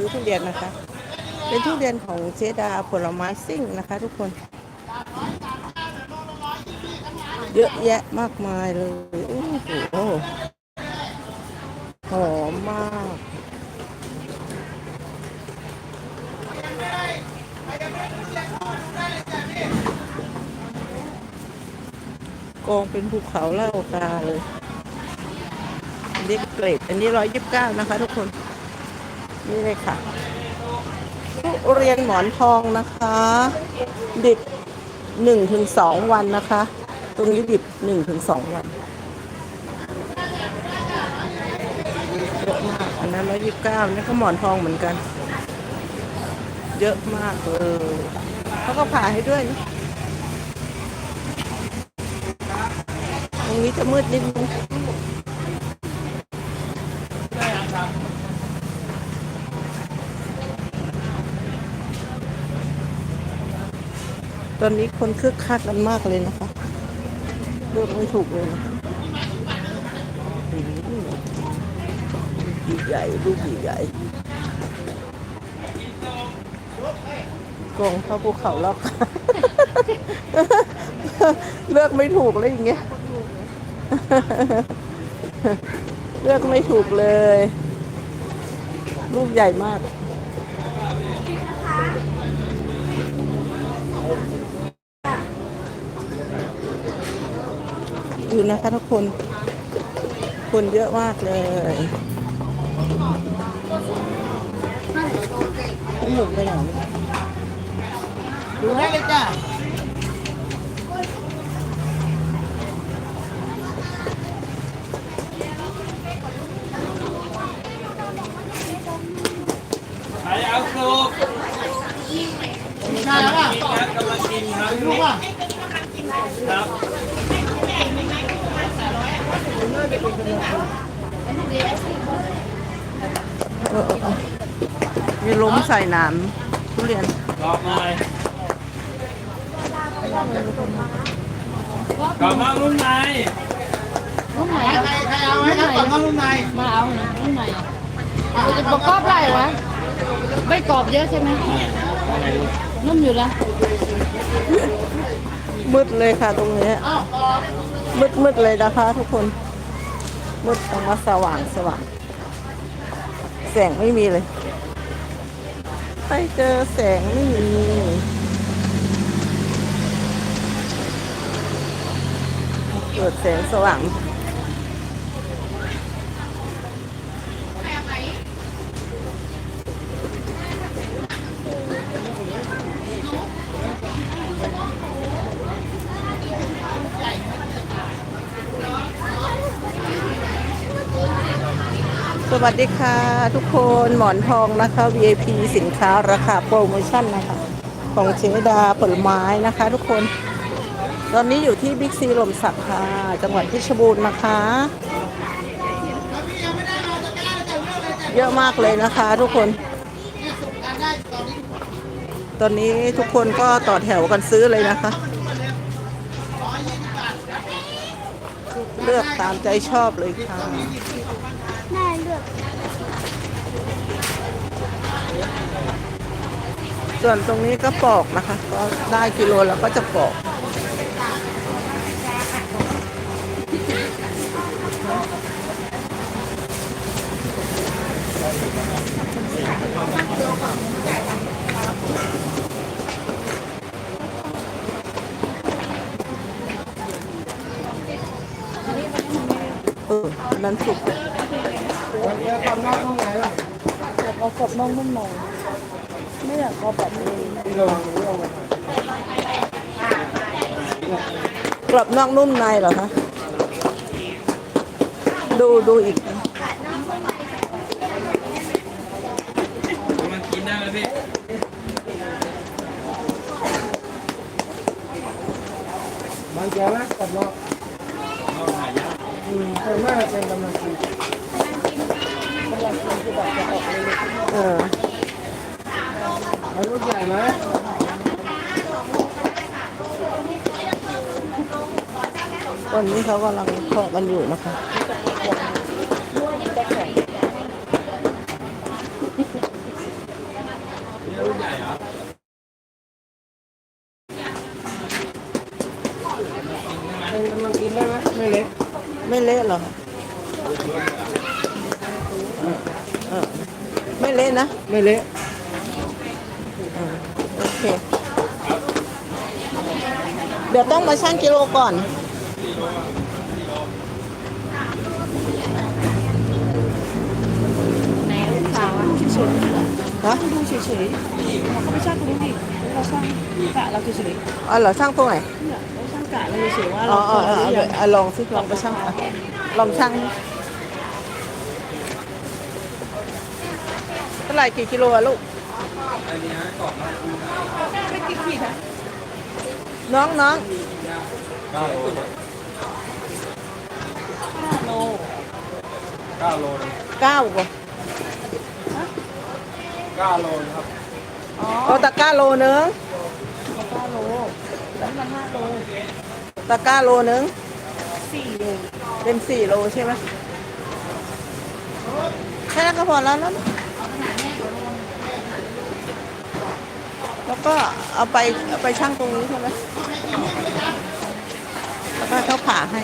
ซื้อทุเรียนนะคะ เป็นทุเรียนของเจดาผลไม้ซิ่งนะคะ ทุกคน เยอะแยะมากมายเลยโอ้โหหอมมากกองเป็นภูเขาเล้ากาเลย อันนี้เกรดอันนี้ร้อยยิบเก้านะคะทุกคน นี่เลยค่ะทุเรียนหมอนทองนะคะ ดิบหนึ่งถึงสองวันนะคะ ตรงนี้ดิบหนึ่งถึงสองวันเยอะมากอันนั้นร้อยยี่สิบเก้านี่ก็หมอนทองเหมือนกัน เยอะมากเลยเขาก็ผ่าให้ด้วยนะตรงนี้จะมืดนิดนึง ตอนนี้คนคึกคักกันมากเลยนะคะเลือกไม่ถูกเลยนะะอืมลูกใหญ่ลูกใหญ่กองเข้าภูเขาแล้วเลือกไม่ถูกเลยอย่างเงี้ย เลือกไม่ถูกเลยลูกใหญ่มาก อยู่นะคะทุกคน คนเยอะมากเลยหมุนไปไหนดูได้เลยจ้ะใครเอาสุกใช่แล้วป่ะนี่ครับกำลังกินครับรู้ป่ะครับ เออเออเออมีล้มใส่หนามทุเรียนกรอบหน่อยกรอบนอกนุ่มในรุ่นไหนใครใครเอาไหมครับก่อนเข้ารุ่นในมาเอาหน่อยรุ่นไหนอะเราจะประกอบได้เหรอวะไม่กรอบเยอะใช่ไหมนุ่มอยู่นะมืดเลยค่ะตรงนี้อ้าวออกมืดมืดเลยนะคะทุกคน มืดตรงว่าสว่างสว่างแสงไม่มีเลยไปเจอแสงไม่มีเปิดแสงสว่าง วัสดีค่ะ ทุกคนหมอนทองนะคะ VIP สินค้าราคาโปรโมชั่นนะคะ ของเชดาผลไม้นะคะทุกคน ตอนนี้อยู่ที่บิ๊กซีลมสักค่ะ จังหวัดเพชรบูรณ์นะคะ เยอะมากเลยนะคะทุกคน ตอนนี้ทุกคนก็ต่อแถวกันซื้อเลยนะคะ เลือกตามใจชอบเลยค่ะ ส่วนตรงนี้ก็ปอกนะคะ ก็ได้กิโลแล้วก็จะปอกเออนั้นสุกอยากเอากรอบนอกนุ่มใน ไม่อยากกรอบแบบนี้กรอบนอกนุ่มในเหรอคะ ดูดูอีกกำลังกินได้ไหมพี่บางแกนะกดรอเอาหายากอืมเธอแม่เป็นกำลังกินเออ เอาลูกใหญ่ไหมวันนี้เขากำลังเคาะกันอยู่นะคะเป็นกำลังกินได้ไหมไม่เละไม่เละเหรอไม่เละนะ ไม่เละ โอเค เดี๋ยวต้องมาชั่งกิโลก่อนไหนลูกสาวอะเฉยฮะๆดูเฉยๆเราก็ไม่ช่างตรงนี้ดิเราช่างกะเราเฉยอ๋อเหรอช่างตรงไหนๆเนี่ยเราช่างกะเราเฉยๆว่าอ๋เราออ๋อพออ๋อหรือยังเอาลองสิลองไปช่างอะลองช่างเท่าไหร่กี่กิโลอะลูก อันนี้ฮะกล่องละไม่กี่ขีดนะน้องน้องเก้าโลห้าโลเก้าโลนะเก้ากว่าเก้าโลนะครับอ๋อเอาตะกร้าโลนึงห้าโลแล้วมันห้าโลตะกร้าโลนึงสี่โลเป็นสี่โลใช่ไหมแค่นั้นก็พอแล้วแล้วแล้ว ก็เอาไปเอาไปช่างตรงนี้ใช่ไหมแล้วก็เขาผ่าให้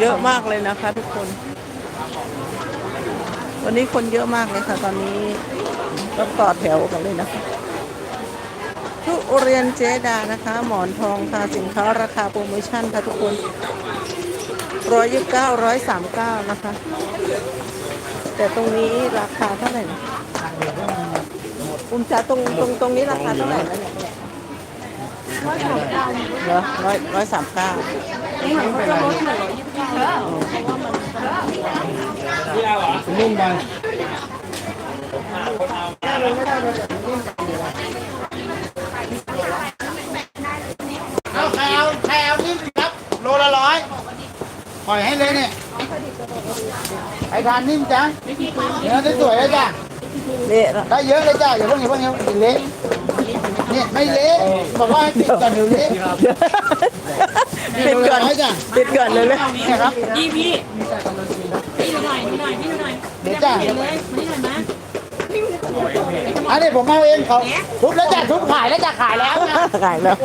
เยอะมากเลยนะคะทุกคน วันนี้คนเยอะมากเลยค่ะ ตอนนี้ต้องต่อแถวกันเลยนะคะทุเรียนเจดานะคะ หมอนทองค่ะสินค้าราคาโปรโมชั่นค่ะทุกคน ร้อยยี่สิบเก้าร้อยสามเก้านะคะ แต่ตรงนี้ราคาเท่าไหร่นะอุ้มจ๋าตรงตรงตรงนี้ราคาเท่าไหร่นะเนี่ยร้อยสามเก้าเหรอร้อยร้อยสามเก้านี่เขาจะลดเหลือร้อยยี่สิบเก้าแล้วเพราะว่ามันพี่เอาเหรอนุ่มไปเอาใครเอาใครเอานิ่มครับ โลละร้อย ปล่อยให้เลยเนี่ยไอ้ทานนิ่มจ้ะเนื้อสวยๆเลยจ้ะเละละได้เยอะเลยจ้ะอย่าเพิ่งอย่าเพิ่งอย่าเพิ่งเละเนี่ยไม่เละบอกว่าให้ติดก่อนเดี๋ยวเละปิดก่อนร้อยจ้ะปิดก่อนเลยเลยเนี่ยครับพี่พี่พี่หน่อยพี่หน่อยพี่หน่อยเดี๋ยวจ้ะเห็นเลยมานี่หน่อยนะอันนี้ผมเอาเองเขาทุบแล้วจ้ะทุบขายแล้วจ้ะขายแล้วนะขายแล้ว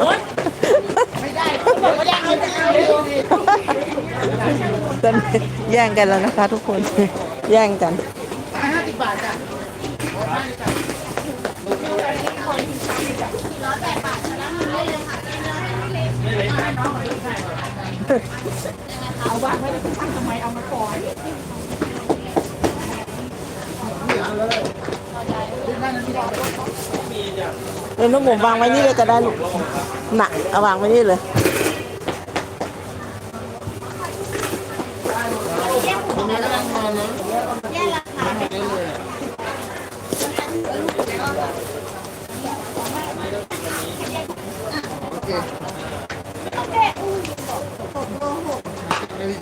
ไม่ได้ผมบอกว่ายังไม่ได้ตอนแย่งกันแล้วนะคะทุกคน แย่งกันห้าสิบบาทจ้ะเออน้อ งหมูวางไว้นี่เลยก็ได้ลูกหนักเอาวางไว้นี่เลย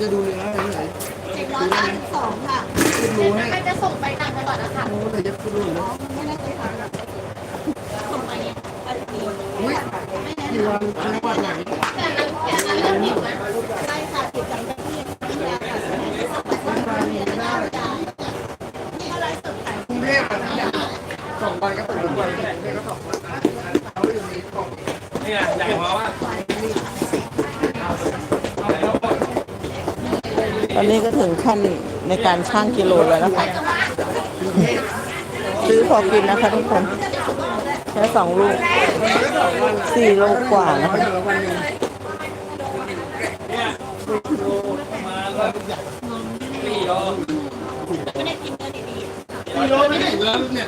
จะดูเลยนะไหนร้อยสามสิบสองค่ะจะส่งไปต่างจังหวัดนะคะดูหน่อยจะดูนะส่งไปเนี่ยอาทิตย์นี้ กี่วันจังหวัดไหนแต่นั้นแต่นั้นเรื่องผิดนะใช่ค่ะผิดจากที่ที่ยาค่ะส่งไปส่งไปไม่ได้จ่างสองวันก็ตื่นวันกรุงเทพก็สองวันเขาอยู่ในกล่องนี่ไงอยากบอกว่าตอนนี้ก็ถึงขั้นในการชั่งกิโลแล้วนะคะ ซื้อพอกินนะคะทุกคน แค่สองลูกสี่โลกว่านะคะสี่โลกิโลไม่ได้แล้วเนี่ย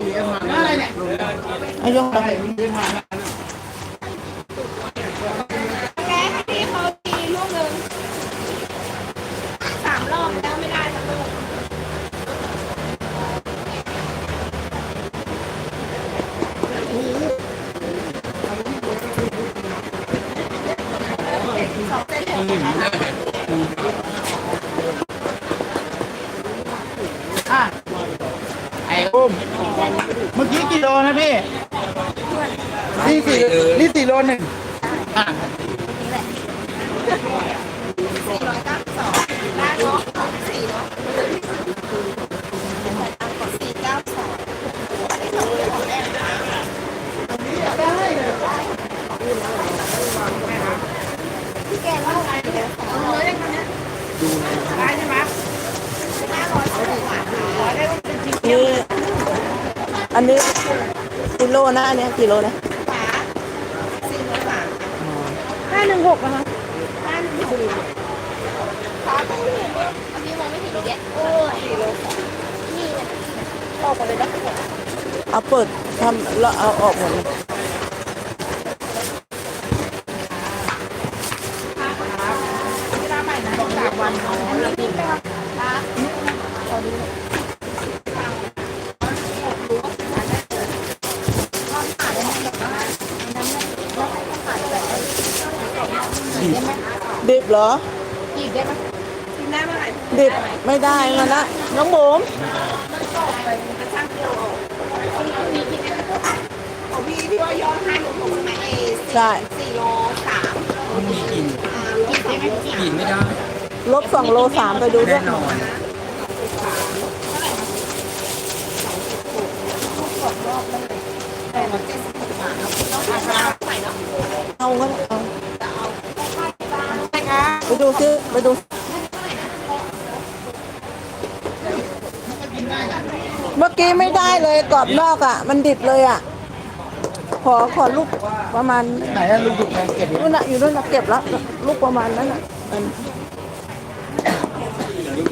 มีกันมาอะไรเนี่ยอายกไป อะไอ้อุ้มเมื่อกี้กี่โลนะพี่ นี่สี่นี่สี่โลหนึ่งอะ นี่อันนี้กิโลนะอันนี้กิโลนะห้าหนึ่งหกนะคะห้าหนึ่งหกอันนี้มองไม่เห็นเลยโอ้ยนี่ออกไปเลยนะเอาเปิดทำแล้วเอาออกหมดเลย เหรอกินได้ไหมกินได้เมื่อไหร่ดิบไม่ได้มันนะน้องบุ๋มกระช่างกิโลมีกินได้ไหมของพี่ที่ว่าย้อนให้หนูผมใช่ไหมเอใช่สี่โลสามมีกลิ่นอ่าโลสามกลิ่นไม่ได้ลบสองโลสามไปดูด้วแน่ยนอนเอาก็เอาไป ดูซิไปดู เมื่อกี้ไม่ได้เลยกรอบนอกอะ มันดิบเลยอะ ขอขอลูกประมาณไหนอะลูกดุกแดงเก็บอยู่นู่นน่ะอยู่นู่นน่ะเก็บแล้วลูกประมาณนั้นอะมัน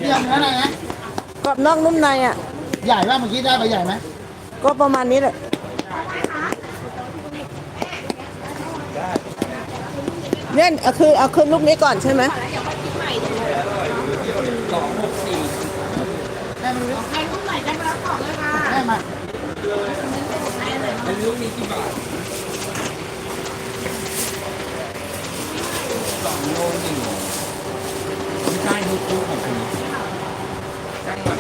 เยี่ยมนั่นนะกรอบนอกนุ่มในอะ ใหญ่ป่ะเมื่อกี้ได้ไปใหญ่ไหมก็ประมาณนี้แหละ เนี่ยเอาคือเอาขึ้นลูกนี้ก่อนใช่ไหมแม่มาดูใครรุ่นไหนได้มารับของเลยค่ะแม่มาเป็นลูกนี้กี่บาทสองโลหนึ่งไม่ใช่ทุกคู่ของคุณจังหวัด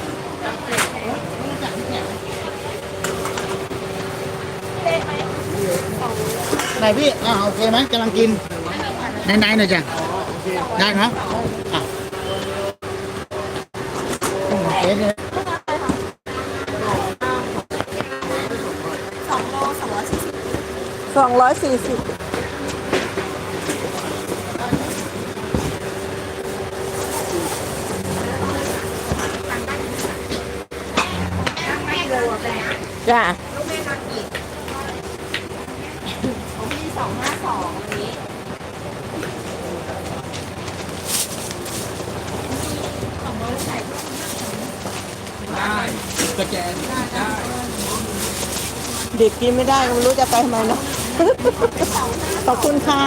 ไหนพี่อ่าโอเคไหมกำลังกิน ไหนๆหน่อยจ้ะได้เนาะอะโอเคเนี่ยสองโลสองร้อยสี่สิบสองร้อยสี่สิบไม่โลแต่จ้า ลูกแม่มากี่ของพี่สองห้าสองอันนี้ ได้สแกนได้ เด็กกินไม่ได้ก็ไม่รู้จะไปทำไมเนาะขอบคุณค่ะ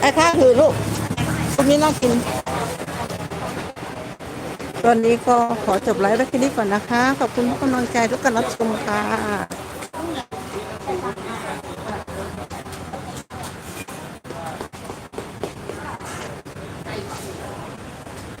ไอ้ข้าถือลูกตรงนี้น่ากิน ตอนนี้ก็ขอจบไลฟ์ไว้แค่นี้ก่อนนะคะ ขอบคุณทุกกำลังใจทุกการรับชมค่ะ